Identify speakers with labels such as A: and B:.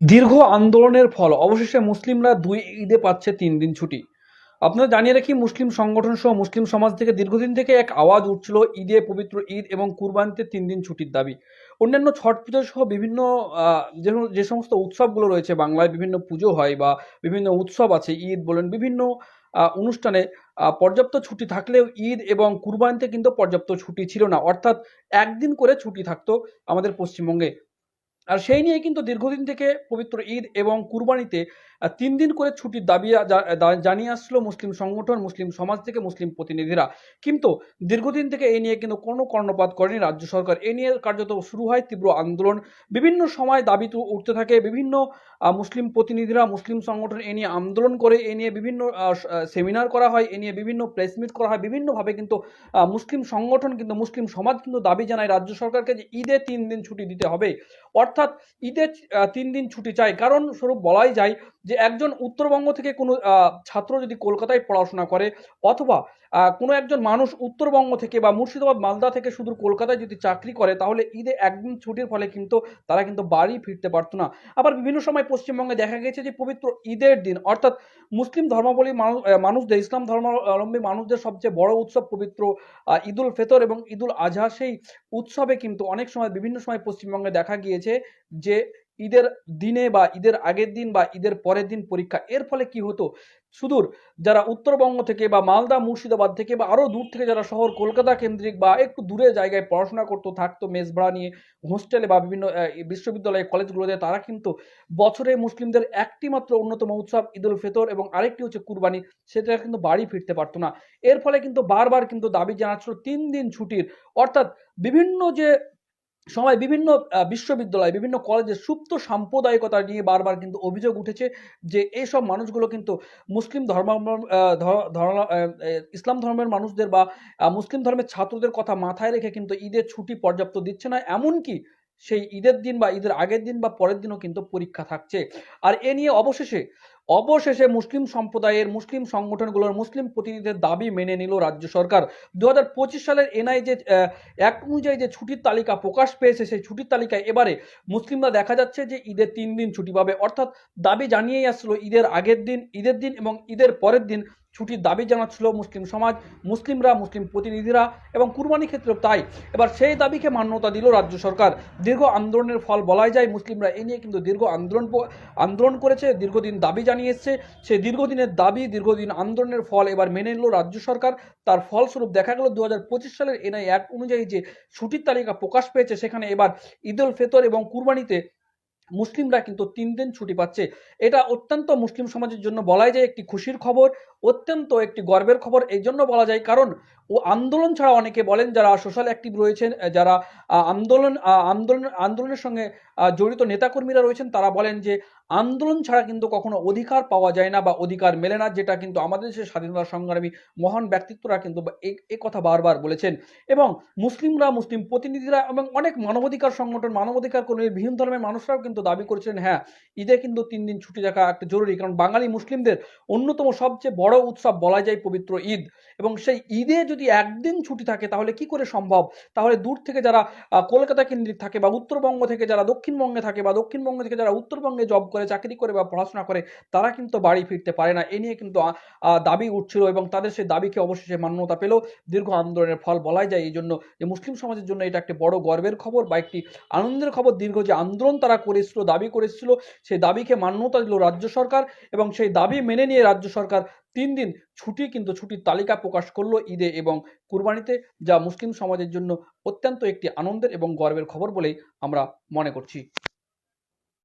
A: দীর্ঘ আন্দোলনের ফল, অবশেষে মুসলিমরা দুই ঈদে পাচ্ছে তিন দিন ছুটি। আপনারা জানিয়ে রাখি, মুসলিম সংগঠন সহ মুসলিম সমাজ থেকে দীর্ঘদিন থেকে এক আওয়াজ উঠছিল ঈদে পবিত্র ঈদ এবং কুরবানিতে তিন দিন ছুটির দাবি। অন্যান্য ছট পুজো সহ বিভিন্ন যে সমস্ত উৎসবগুলো রয়েছে, বাংলায় বিভিন্ন পুজো হয় বা বিভিন্ন উৎসব আছে, ঈদ বলেন, বিভিন্ন অনুষ্ঠানে পর্যাপ্ত ছুটি থাকলেও ঈদ এবং কুরবানিতে কিন্তু পর্যাপ্ত ছুটি ছিল না। অর্থাৎ একদিন করে ছুটি থাকতো আমাদের পশ্চিমবঙ্গে। আর সেই নিয়ে কিন্তু দীর্ঘদিন থেকে পবিত্র ঈদ এবং কুরবানিতে তিন দিন করে ছুটির দাবি জানিয়ে আসলো মুসলিম সংগঠন, মুসলিম সমাজ থেকে মুসলিম প্রতিনিধিরা। কিন্তু দীর্ঘদিন থেকে এই নিয়ে কিন্তু কোনো কর্ণপাত করেনি রাজ্য সরকার। এ নিয়ে কার্যত শুরু হয় তীব্র আন্দোলন। বিভিন্ন সময় দাবি উঠতে থাকে বিভিন্ন মুসলিম প্রতিনিধিরা, মুসলিম সংগঠন এ নিয়ে আন্দোলন করে, এ নিয়ে বিভিন্ন সেমিনার করা হয়, এ নিয়ে বিভিন্ন প্রেস মিট করা হয়, বিভিন্নভাবে কিন্তু মুসলিম সংগঠন কিন্তু, মুসলিম সমাজ কিন্তু দাবি জানায় রাজ্য সরকারকে যে ঈদে তিন দিন ছুটি দিতে হবে। অর্থাৎ ঈদে ঈদের তিন দিন ছুটি চাই। কারণ স্বরূপ বলাই যায় যে একজন উত্তরবঙ্গ থেকে কোনো ছাত্র যদি কলকাতায় পড়াশোনা করে, অথবা কোনো একজন মানুষ উত্তরবঙ্গ থেকে বা মুর্শিদাবাদ, মালদা থেকে শুধু কলকাতায় যদি চাকরি করে, তাহলে ঈদে একদিন ছুটির ফলে কিন্তু তারা কিন্তু বাড়ি ফিরতে পারতো না। আবার বিভিন্ন সময় পশ্চিমবঙ্গে দেখা গেছে যে পবিত্র ঈদের দিন, অর্থাৎ মুসলিম ধর্মাবলী মানুষদের, ইসলাম ধর্মাবলম্বী মানুষদের সবচেয়ে বড় উৎসব পবিত্র ঈদুল ফেতর এবং ঈদুল আজহা সেই উৎসবে কিন্তু অনেক সময়, বিভিন্ন সময় পশ্চিমবঙ্গে দেখা গিয়েছে যে ঈদের দিনে বা ঈদের আগের দিন বা ঈদের পরের দিন পরীক্ষা। এর ফলে কি হতো? সুদূর যারা উত্তরবঙ্গ থেকে বা মালদা, মুর্শিদাবাদ থেকে বা আরও দূর থেকে যারা শহর কলকাতা কেন্দ্রিক বা একটু দূরে জায়গায় পড়াশোনা করতো, থাকতো মেস ভাড়া নিয়ে হোস্টেলে বা বিভিন্ন বিশ্ববিদ্যালয়, কলেজগুলোতে, তারা কিন্তু বছরে মুসলিমদের একটি মাত্র অন্যতম উৎসব ঈদুল ফিতর এবং আরেকটি হচ্ছে কুরবানি। সেটা কিন্তু বাড়ি ফিরতে পারতো না। এর ফলে কিন্তু বারবার কিন্তু দাবি জানাচ্ছিল তিন দিন ছুটির। অর্থাৎ বিভিন্ন যে সময় বিভিন্ন বিশ্ববিদ্যালয়, বিভিন্ন কলেজে সুপ্ত সাম্প্রদায়িকতা নিয়ে বারবার কিন্তু অভিযোগ উঠেছে যে এইসব মানুষগুলো কিন্তু মুসলিম ধর্ম ইসলাম ধর্মের মানুষদের বা মুসলিম ধর্মের ছাত্রদের কথা মাথায় রেখে কিন্তু ঈদের ছুটি পর্যাপ্ত দিচ্ছে না, এমনকি সেই ঈদের দিন বা ঈদের আগের দিন বা পরের দিনও কিন্তু পরীক্ষা থাকছে। আর এ নিয়ে অবশেষে অবশেষে মুসলিম সম্প্রদায়ের মুসলিম সংগঠনগুলোর মুসলিম প্রতিনিধিদের দাবি মেনে নিল রাজ্য সরকার। দু হাজার পঁচিশ সালের এনআই যে এক অনুযায়ী যে ছুটির তালিকা প্রকাশ পেয়েছে, সেই ছুটির তালিকায় এবারে মুসলিমরা দেখা যাচ্ছে যে ঈদের তিন দিন ছুটি পাবে। অর্থাৎ দাবি জানিয়েই আসলো ঈদের আগের দিন, ঈদের দিন এবং ঈদের পরের দিন ছুটির দাবি জানাচ্ছিল মুসলিম সমাজ, মুসলিমরা, মুসলিম প্রতিনিধিরা এবং কুরবানি ক্ষেত্রে তাই। এবার সেই দাবিকে মান্যতা দিল রাজ্য সরকার। দীর্ঘ আন্দোলনের ফল বলাই যায়, মুসলিমরা এ নিয়ে কিন্তু দীর্ঘ আন্দোলন আন্দোলন করেছে। দীর্ঘদিন দাবি জানিয়ে এসছে সেই দীর্ঘদিনের দাবি, দীর্ঘদিন আন্দোলনের ফল এবার মেনে নিল রাজ্য সরকার। তার ফলস্বরূপ দেখা গেল দু সালের এনআই অ্যাক্ট অনুযায়ী যে ছুটির তালিকা প্রকাশ পেয়েছে, সেখানে এবার ঈদ উল ফেতর এবং কুরবানিতে মুসলিমরা কিন্তু তিন দিন ছুটি পাচ্ছে। এটা অত্যন্ত মুসলিম সমাজের জন্য বলাই যায় একটি খুশির খবর, অত্যন্ত একটি গর্বের খবর। এই জন্য বলা যায়, কারণ ও আন্দোলন ছাড়া অনেকে বলেন যারা সোশ্যাল অ্যাক্টিভ রয়েছেন যারা আন্দোলন আন্দোলন, আন্দোলনের সঙ্গে জড়িত নেতাকর্মীরা রয়েছেন, তারা বলেন যে আন্দোলন ছাড়া কিন্তু কখনো অধিকার পাওয়া যায় না বা অধিকার মেলে না, যেটা কিন্তু আমাদের দেশের স্বাধীনতা সংগ্রামী মহান ব্যক্তিত্বরা কিন্তু এ কথা বারবার বলেছেন। এবং মুসলিমরা, মুসলিম প্রতিনিধিরা এবং অনেক মানবাধিকার সংগঠন, মানবাধিকার কর্মী, ভিন্ন ধর্মের মানুষরাও কিন্তু দাবি করেছেন হ্যাঁ ঈদে কিন্তু তিন দিন ছুটি থাকা একটা জরুরি, কারণ বাঙালি মুসলিমদের অন্যতম সবচেয়ে বড় উৎসব বলা যায় পবিত্র ঈদ। এবং সেই ঈদে যদি একদিন ছুটি থাকে, তাহলে কি করে সম্ভব? তাহলে দূর থেকে যারা কলকাতা কেন্দ্রিক থাকে বা উত্তরবঙ্গ থেকে যারা দক্ষিণবঙ্গে থাকে বা দক্ষিণবঙ্গ থেকে যারা উত্তরবঙ্গে জব করে, চাকরি করে বা পড়াশোনা করে, তারা কিন্তু বাড়ি ফিরতে পারে না। এ নিয়ে কিন্তু দাবি উঠছিল এবং তাদের সেই দাবিকে অবশেষে মান্যতা পেল। দীর্ঘ আন্দোলনের ফল বলাই যায় এই জন্য যে, মুসলিম সমাজের জন্য এটা একটি বড় গর্বের খবর বা একটি আনন্দের খবর। দীর্ঘ যে আন্দোলন তারা করেছিল দাবি করেছিল সেই দাবিকে মান্যতা দিল রাজ্য সরকার এবং সেই দাবি মেনে নিয়ে রাজ্য সরকার তিন দিন ছুটি কিন্তু ছুটির তালিকা প্রকাশ করল ঈদে এবং কুরবানিতে, যা মুসলিম সমাজের জন্য অত্যন্ত একটি আনন্দের এবং গর্বের খবর বলেই আমরা মনে করছি।